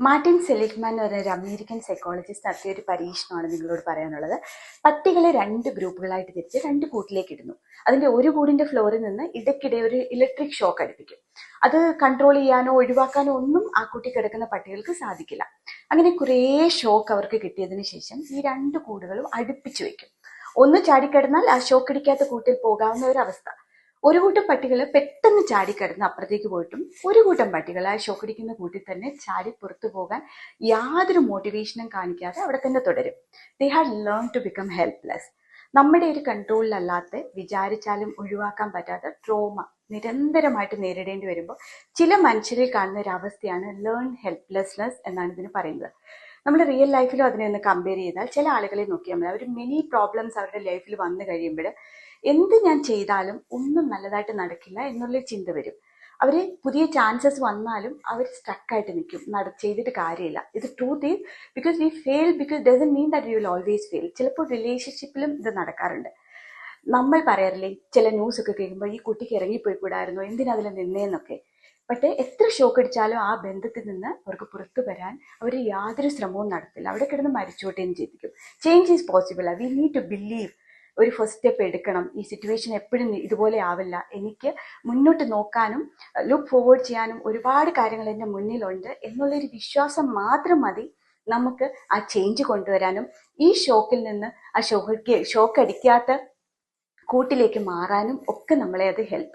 Martin Seligman എന്ന് പറഞ്ഞ ഒരു അമേരിക്കൻ സൈക്കോളജിസ്റ്റ് നടത്തിയ ഒരു പരീക്ഷണമാണ് നിങ്ങളോട് പറയാനുള്ളത്. പട്ടികളെ രണ്ട് ഗ്രൂപ്പുകളായിട്ട് തിരിച്ച് രണ്ട് കൂട്ടിലേക്ക് ഇടുന്നു. അതിന്റെ ഒരു കൂടിന്റെ ഫ്ലോറിൽ നിന്ന് ഇടയ്ക്കിടെ ഒരു ഇലക്ട്രിക് ഷോക്ക് അടുപ്പിക്കും. അത് കൺട്രോൾ ചെയ്യാനോ ഒഴിവാക്കാനോ ഒന്നും ആ കൂട്ടി കിടക്കുന്ന പട്ടികൾക്ക് സാധിക്കില്ല. അങ്ങനെ കുറേ ഷോക്ക് അവർക്ക് കിട്ടിയതിന് ശേഷം ഈ രണ്ട് കൂടുകളും അടുപ്പിച്ചു വെക്കും. ഒന്ന് ചാടിക്കിടന്നാൽ ആ ഷോക്ക് ഇടിക്കാത്ത കൂട്ടിൽ പോകാവുന്ന ഒരു അവസ്ഥ. ഒരു കൂട്ടം പട്ടികൾ പെട്ടെന്ന് ചാടിക്കിടന്ന് അപ്പുറത്തേക്ക് പോയിട്ടും ഒരു കൂട്ടം പട്ടികൾ ആ ഷോക്കടിക്കുന്ന കൂട്ടിൽ തന്നെ ചാടി പുറത്തു പോകാൻ യാതൊരു മോട്ടിവേഷനും കാണിക്കാതെ അവിടെ തന്നെ തുടരും. They had learn to become helpless നമ്മുടെ ഒരു കൺട്രോളിലല്ലാത്ത വിചാരിച്ചാലും ഒഴിവാക്കാൻ പറ്റാത്ത ട്രോമ നിരന്തരമായിട്ട് നേരിടേണ്ടി വരുമ്പോൾ ചില മനുഷ്യരിൽ കാണുന്ന ഒരു അവസ്ഥയാണ് ലേൺ ഹെൽപ്ലെസ്നെസ് എന്നാണ് ഇതിന് പറയുന്നത്. നമ്മൾ റിയൽ ലൈഫിലും അതിനെ ഒന്ന് കമ്പയർ ചെയ്താൽ ചില ആളുകളെ നോക്കിയാൽ മതി അവർ മെനി പ്രോബ്ലംസ് അവരുടെ ലൈഫിൽ വന്നു കഴിയുമ്പോൾ എന്ത് ഞാൻ ചെയ്താലും ഒന്നും നല്ലതായിട്ട് നടക്കില്ല എന്നുള്ള ചിന്ത വരും. അവർ പുതിയ ചാൻസസ് വന്നാലും അവർ സ്ട്രക്കായിട്ട് നിൽക്കും. നട ചെയ്തിട്ട് കാര്യമില്ല. ഇത് truth is because we fail because doesn't mean that you will always fail ചിലപ്പോൾ റിലേഷൻഷിപ്പിലും ഇത് നടക്കാറുണ്ട്. നമ്മൾ പറയാറില്ലേ ചില ന്യൂസ് ഒക്കെ കേൾക്കുമ്പോൾ ഈ കുട്ടിക്ക് ഇറങ്ങിപ്പോയി കൂടായിരുന്നു എന്തിനതിൽ നിന്നേന്നൊക്കെ. പക്ഷേ എത്ര ഷോക്ക് അടിച്ചാലും ആ ബന്ധത്തിൽ നിന്ന് അവർക്ക് പുറത്തു വരാൻ അവർ യാതൊരു ശ്രമവും നടത്തില്ല. അവിടെ കിടന്ന് മരിച്ചോട്ടേന്ന് ചിന്തിക്കും change is possible we need to believe ഒരു ഫസ്റ്റ് സ്റ്റെപ്പ് എടുക്കണം. ഈ സിറ്റുവേഷൻ എപ്പോഴും ഇതുപോലെ ആവില്ല. എനിക്ക് മുന്നോട്ട് നോക്കാനും ലുക്ക് ഫോർവേഡ് ചെയ്യാനും ഒരുപാട് കാര്യങ്ങൾ എന്റെ മുന്നിലുണ്ട് എന്നുള്ളൊരു വിശ്വാസം മാത്രം മതി നമുക്ക് ആ ചേഞ്ച് കൊണ്ടുവരാനും. ഈ ഷോക്കിൽ നിന്ന് ആ ഷോക്ക് ഷോക്ക് അടിക്കാത്ത കൂട്ടിലേക്ക് മാറാനും ഒക്കെ നമ്മളെ അത് ഹെൽപ്പ്